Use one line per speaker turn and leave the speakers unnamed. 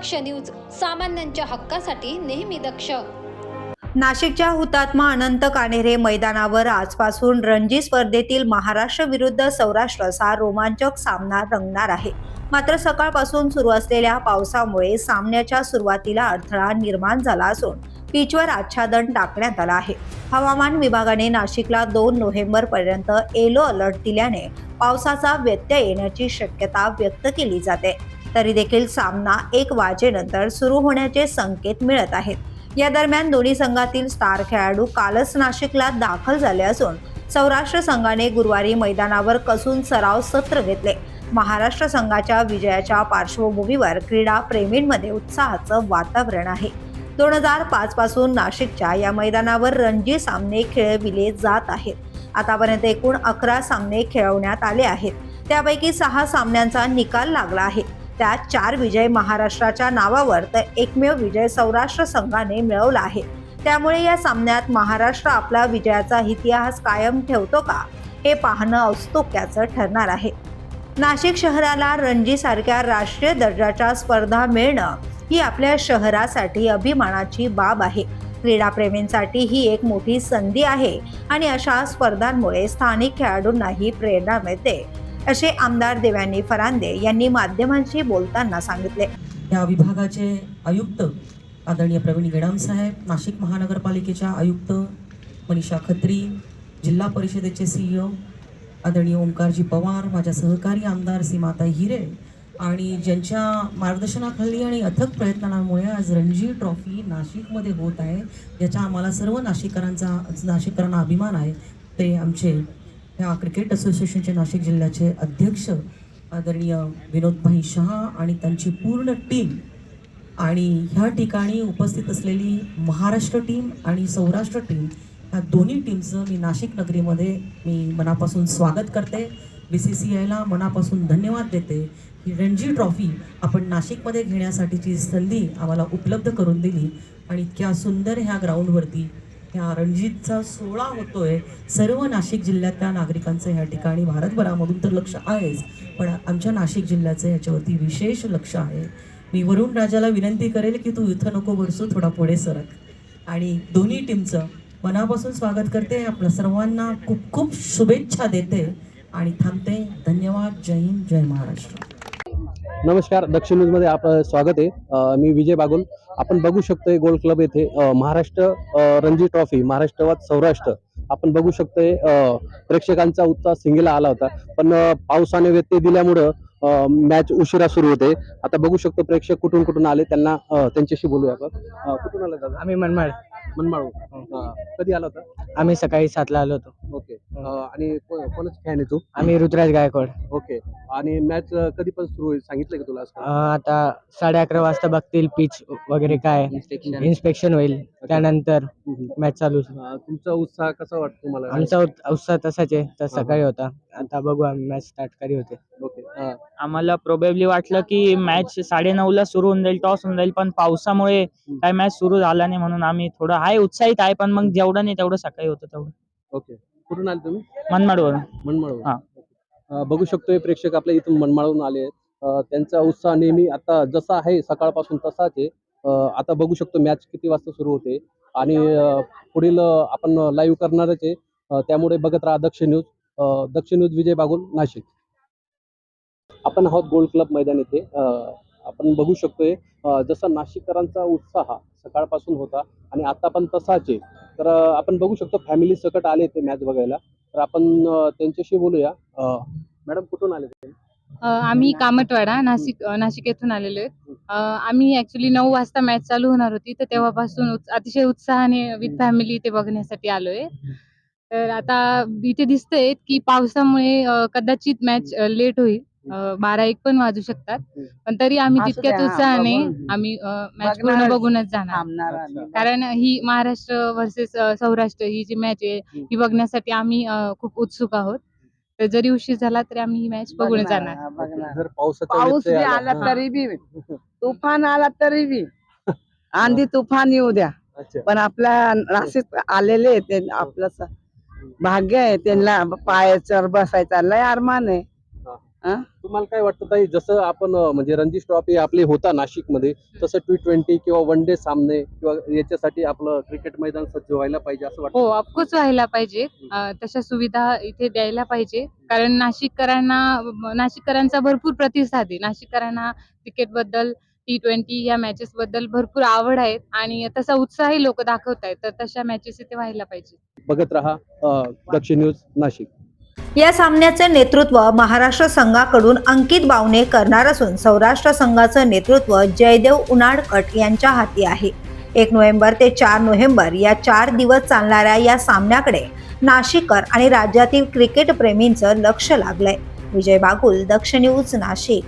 दक्ष news सामान्यांच्या हक्कासाठी नेहमी दक्ष.
नाशिकच्या हुतात्मा अनंत कान्हेरे मैदानावर आजपासून रणजी स्पर्धेतील महाराष्ट्र विरुद्ध सौराष्ट्र असा रोमांचक सामना रंगणार आहे. मात्र सकाळपासून सुरू असलेल्या पावसामुळे सामन्याच्या सुरुवातीला अडथळा निर्माण झाला असून पिचवर आच्छादन टाकण्यात आलं आहे. हवामान विभागाने नाशिकला दोन नोव्हेंबर पर्यंत येलो अलर्ट दिल्याने पावसाचा व्यत्यय येण्याची शक्यता व्यक्त केली जाते. तरी देखील सामना एक वाजेनंतर सुरू होण्याचे संकेत मिळत आहेत. या दरम्यान दोन्ही संघातील स्टार खेळाडू कालच नाशिकला दाखल झाले असून सौराष्ट्र संघाने गुरुवारी मैदानावर कसून सराव सत्र घेतले. महाराष्ट्र संघाच्या विजयाच्या पार्श्वभूमीवर क्रीडा प्रेमींमध्ये उत्साहाचं वातावरण आहे. दोन हजार पाच पासून नाशिकच्या या मैदानावर रणजी सामने खेळविले जात आहेत. आतापर्यंत एकूण अकरा सामने खेळवण्यात आले आहेत. त्यापैकी सहा सामन्यांचा निकाल लागला आहे. त्यात चार विजय महाराष्ट्राच्या नावावर तर एकमेव विजय सौराष्ट्र संघाने मिळवला आहे. त्यामुळे या सामन्यात महाराष्ट्र आपला विजयाचा इतिहास कायम ठेवतो का हे पाहणं औत्सुक्याचं ठरणार आहे. नाशिक शहराला रणजीसारख्या राष्ट्रीय दर्जाच्या स्पर्धा मिळणं ही आपल्या शहरासाठी अभिमानाची बाब आहे. क्रीडाप्रेमींसाठी ही एक मोठी संधी आहे आणि अशा स्पर्धांमुळे स्थानिक खेळाडूंनाही प्रेरणा मिळते. असे आमदार देवानी फरांदे यांनी माध्यमांशी बोलताना सांगितले.
या विभागाचे आयुक्त आदरणीय प्रवीण गेडाम साहेब नाशिक महानगरपालिकेच्या आयुक्त मनीषा खत्री जिल्हा परिषदेचे सीईओ आदरणीय ओंकारजी पवार माझ्या सहकारी आमदार सीमाताई हिरे आणि ज्यांच्या मार्गदर्शनाखाली आणि अथक प्रयत्नांमुळे आज रणजी ट्रॉफी नाशिकमध्ये होत आहे ज्याचा आम्हाला सर्व नाशिककरांचा नाशिककरांना अभिमान आहे ते आमचे ह्या क्रिकेट असोसिएशनचे नाशिक जिल्ह्याचे अध्यक्ष आदरणीय विनोदभाई शहा आणि त्यांची पूर्ण टीम आणि ह्या ठिकाणी उपस्थित असलेली महाराष्ट्र टीम आणि सौराष्ट्र टीम ह्या दोन्ही टीमचं मी नाशिक नगरीमध्ये मी मनापासून स्वागत करते. बी सी सी आयला मनापासून धन्यवाद देते ही रणजी ट्रॉफी आपण नाशिकमध्ये घेण्यासाठीची संधी आम्हाला उपलब्ध करून दिली आणि इतक्या सुंदर ह्या ग्राउंडवरती ह्या रणजितचा सोहळा होतोय. सर्व नाशिक जिल्ह्यातल्या नागरिकांचं ह्या ठिकाणी भारतभरामधून तर लक्ष आहेच. पण आमच्या नाशिक जिल्ह्याचं ह्याच्यावरती विशेष लक्ष आहे. मी वरुण राजाला विनंती करेल की तू इथं नको बरसू थोडा पुढे सरक. आणि दोन्ही टीमचं मनापासून स्वागत करते. आपल्या सर्वांना खूप खूप शुभेच्छा देते. आणि थांबते. धन्यवाद. जय हिंद. जय महाराष्ट्र.
नमस्कार दक्षिण न्यूजमध्ये आपलं स्वागत आहे. मी विजय बागुल. आपण बघू शकतोय गोल्ड क्लब येथे महाराष्ट्र रणजी ट्रॉफी महाराष्ट्रवाद सौराष्ट्र. आपण बघू शकतोय प्रेक्षकांचा उत्साह सिंगीला आला होता. पण पावसाने व्यत्यय दिल्यामुळं मॅच उशिरा सुरू होते. आता बघू शकतो प्रेक्षक कुठून कुठून आले त्यांना त्यांच्याशी बोलूया आपण. कुठून आला दादा?
आम्ही मनमाड.
मनमाळ कधी आला होता?
आम्ही सकाळी सातला आलो होतो.
आणि कोणाचं फॅन आहे तू?
आम्ही ऋतुराज गायकवाड.
ओके आणि मॅच कधी पण सुरू होईल? सांगितलं की तुला
अं, आता साडे अकरा वाजता बघतील पिच वगैरे काय. इन्स्पेक्शन होईल. त्यानंतर मॅच चालू.
अ, तुमचा उत्साह कसा वाटतो तुम्हाला?
आमचा उत- उत्साह तसाच आहे. तर सकाळी होता. आता बघू आम्ही मॅच स्टार्ट करी होते.
ओके अ,
आम्हाला प्रोबेबली वाटलं की मॅच साडे ला सुरू होऊन जाईल टॉस होऊन जाईल पण पावसामुळे काय मॅच सुरू झाला नाही म्हणून आम्ही थोडं आहे उत्साहित आहे पण मग जेवढं नाही तेवढं सकाळी होतं तेवढं.
ओके कुठून आले तुम्ही?
मनमाडवरून.
मनमाळून
हा.
अ, बघू शकतोय प्रेक्षक आपल्या इथून मनमाळून आले आहेत. अ, त्यांचा उत्साह नेहमी आता जसा आहे सकाळपासून तसाच आहे. अ, आता बघू शकतो मॅच किती वाजता सुरू होते. आणि अ, पुढील अ, आपण लाईव्ह करणारच आहे. अ, त्यामुळे बघत राहा दक्षिण न्यूज अ, दक्षिण न्यूज विजय बागुल नाशिक. आपण आहोत गोल्ड क्लब मैदान येथे अ, आपण बघू शकतोय अ, जसा नाशिककरांचा उत्साह सकाळपासून होता आणि आता पण तसाच आहे. तर आपण बघू शकतो फॅमिली सकट आले ते मॅच बघायला. तर आपण त्यांच्याशी बोलूया. मॅडम कुठून आले ते?
आम्ही कामटवाडा नाशिक नाशिक येथून आलेलो आहेत. आम्ही ऍक्च्युली नऊ वाजता मॅच चालू होणार होती तर तेव्हापासून अतिशय उत्साहाने विथ फॅमिली इथे बघण्यासाठी आलोय. तर आता इथे दिसतंय की पावसामुळे कदाचित मॅच लेट होईल. बारा एक पण वाजू शकतात. पण तरी आम्ही
असू
तितक्याच
द्या, हा,
उत्साहाने
बघून.
आम्ही मॅच पूर्ण
बघणारच.
बघूनच जाणार.
थांबणार आम्ही.
कारण ही महाराष्ट्र वर्सेस सौराष्ट्र ही जी मॅच आहे ही. बघण्यासाठी आम्ही अ, खूप उत्सुक आहोत. तर जरी उशीर झाला तरी आम्ही ही मॅच बघून
बघणार,
जाणार.
हा, बघणार.
जर पावसाचा
पाऊस बी
व्यत्यय
आला तरी बी. तुफान आला तरी बी. आंधी तुफान येऊ द्या.
अच्छा.
पण आपल्या नाशिक आलेले आहेत ते आपलं स- भाग्य आहे त्यांना पायावर बसायचा लय अरमान आहे.
तुम्हाला काय वाटतं ताई जसं आपण म्हणजे रणजी ट्रॉफी आपली होता नाशिकमध्ये तसं टी ट्वेंटी किंवा वन डे सामने किंवा याच्यासाठी आपलं क्रिकेट मैदान सज्ज व्हायला पाहिजे असं
हो
वाटतं
ऑफकोर्स व्हायला पाहिजे. तशा सुविधा इथे द्यायला पाहिजे. कारण नाशिककरांना नाशिककरांचा भरपूर प्रतिसाद आहे. नाशिककरांना क्रिकेटबद्दल टी ट्वेंटी या मॅचेस बद्दल भरपूर आवड आहे आणि तसा उत्साही लोक दाखवत आहेत तर तशा मॅचेस इथे व्हायला पाहिजे.
बघत राहा दक्षिण न्यूज नाशिक.
या सामन्याचे नेतृत्व महाराष्ट्र संघाकडून अंकित बावने करणार असून सौराष्ट्र संघाचं नेतृत्व जयदेव उनाडकट यांच्या हाती आहे. एक नोव्हेंबर ते चार नोव्हेंबर या चार दिवस चालणाऱ्या या सामन्याकडे नाशिककर आणि राज्यातील क्रिकेट प्रेमींचं लक्ष लागलंय. विजय बागुल दक्ष न्यूज नाशिक.